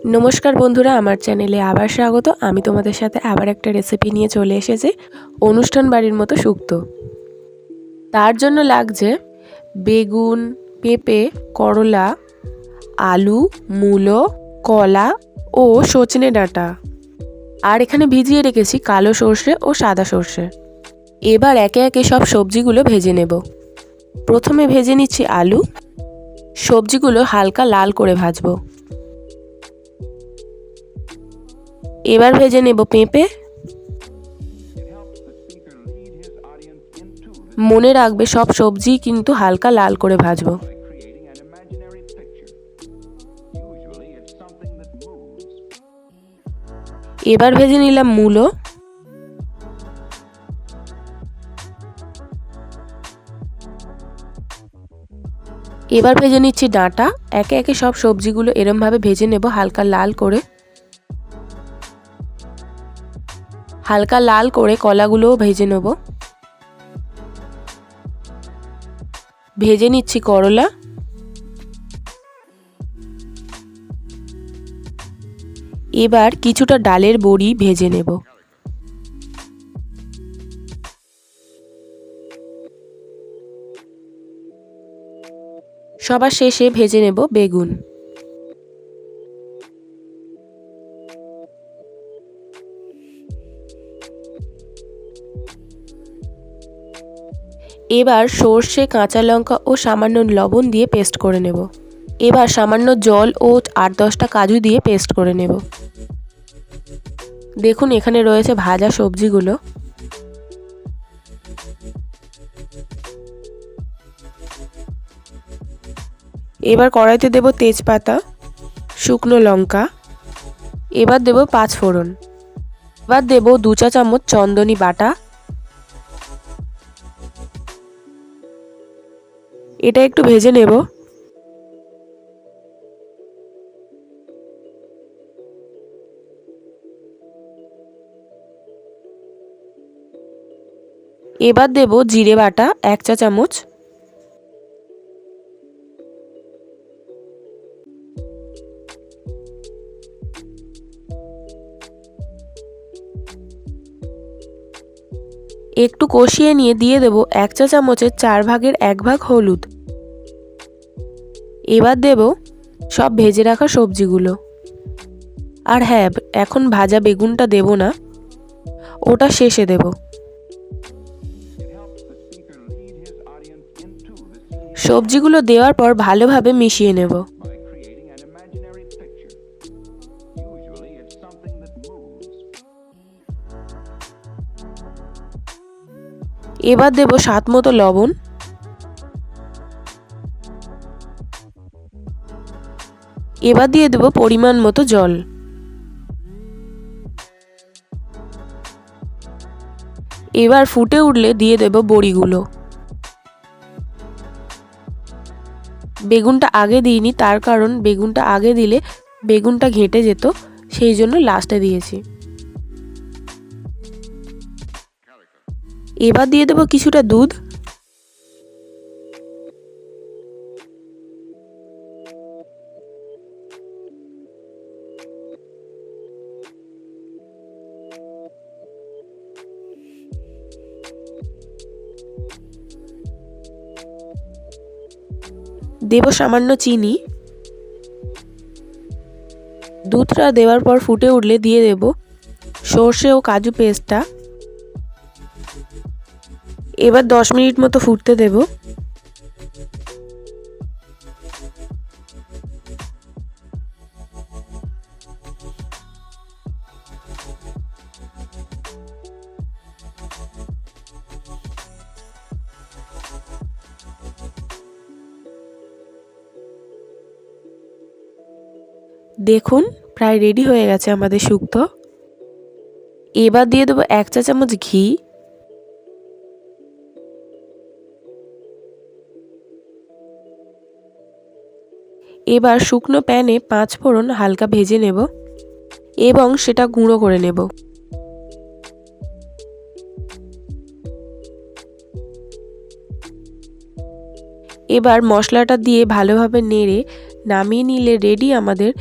নমস্কার বন্ধুরা, আমার চ্যানেলে আবার স্বাগত। আমি তোমাদের সাথে আবার একটা রেসিপি নিয়ে চলে এসেছি, অনুষ্ঠান বাড়ির মতো শুক্তো তার জন্য লাগছে বেগুন, পেঁপে, করলা, আলু, মূলো, কলা ও সজনে ডাঁটা। আর এখানে ভিজিয়ে রেখেছি কালো সর্ষে ও সাদা সর্ষে। এবার একে একে সব সবজিগুলো ভেজে নেব। প্রথমে ভেজে নিচ্ছি আলু। সবজিগুলো হালকা লাল করে ভাজবো। এবার ভেজে নেব পেঁপে। মনে রাখবে সব সবজি কিন্তু হালকা লাল করে ভাজবো. এবার ভেজে নিলাম মূলো। এবার ভেজে নিচ্ছি ডাঁটা। একে একে সব সবজিগুলো এরমভাবে ভেজে নেব হালকা লাল করে। হালকা লাল করে কলাগুলোও ভেজে নেব। ভেজে নিচ্ছি করলা। এবার কিছুটা ডালের বড়ি ভেজে নেব। সবার শেষে ভেজে নেব বেগুন। এবার সর্ষে, কাঁচা লঙ্কা ও সামান্য লবণ দিয়ে পেস্ট করে নেব। এবার সামান্য জল ও আট দশটা কাজু দিয়ে পেস্ট করে নেব। দেখুন, এখানে রয়েছে ভাজা সবজিগুলো। এবার কড়াইতে দেব তেজপাতা, শুকনো লঙ্কা। এবার দেব পাঁচ ফোড়ন। এবার দেব দু চা চামচ চন্দনী বাটা। এটা একটু ভেজে নেব। এবার দেব জিরে বাটা এক চা চামচ। একটু কষিয়ে নিয়ে দিয়ে দেব এক চা চামচের চার ভাগের এক ভাগ হলুদ। এবার দেব সব ভেজে রাখা সবজিগুলো। আর হ্যাঁ এখন ভাজা বেগুনটা দেব না, ওটা শেষে দেব। সবজিগুলো দেওয়ার পর ভালোভাবে মিশিয়ে নেব। এবার দেব স্বাদ মতো লবণ। এবার দিয়ে দেব পরিমাণ মতো জল। এবার ফুটে উঠলে দিয়ে দেব বড়িগুলো। বেগুনটা আগে দিইনি, তার কারণ বেগুনটা আগে দিলে বেগুনটা ঘেঁটে যেত, সেই জন্য লাস্টে দিয়েছি। এবার দিয়ে দেবো কিছুটা দুধ। দেব সামান্য চিনি। দুধটা দেওয়ার পর ফুটে উঠলে দিয়ে দেব সর্ষে ও কাজু পেস্টটা। এবার দশ মিনিট মতো ফুটতে দেব। দেখুন, প্রায় রেডি হয়ে গেছে আমাদের শুক্তো। এবার দিয়ে দেবো এক চা চামচ ঘি। এবার শুকনো প্যানে পাঁচ ফোড়ন হালকা ভেজে নেব এবং সেটা গুঁড়ো করে নেব। এবার মশলাটা দিয়ে ভালোভাবে নেড়ে নামিয়ে নিলে রেডি আমাদের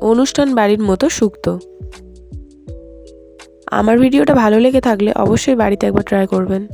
অনুষ্ঠান বাড়ির মতো শুক্তো। আমার ভিডিওটা ভালো লেগে থাকলে অবশ্যই বাড়িতে একবার ট্রাই করবেন।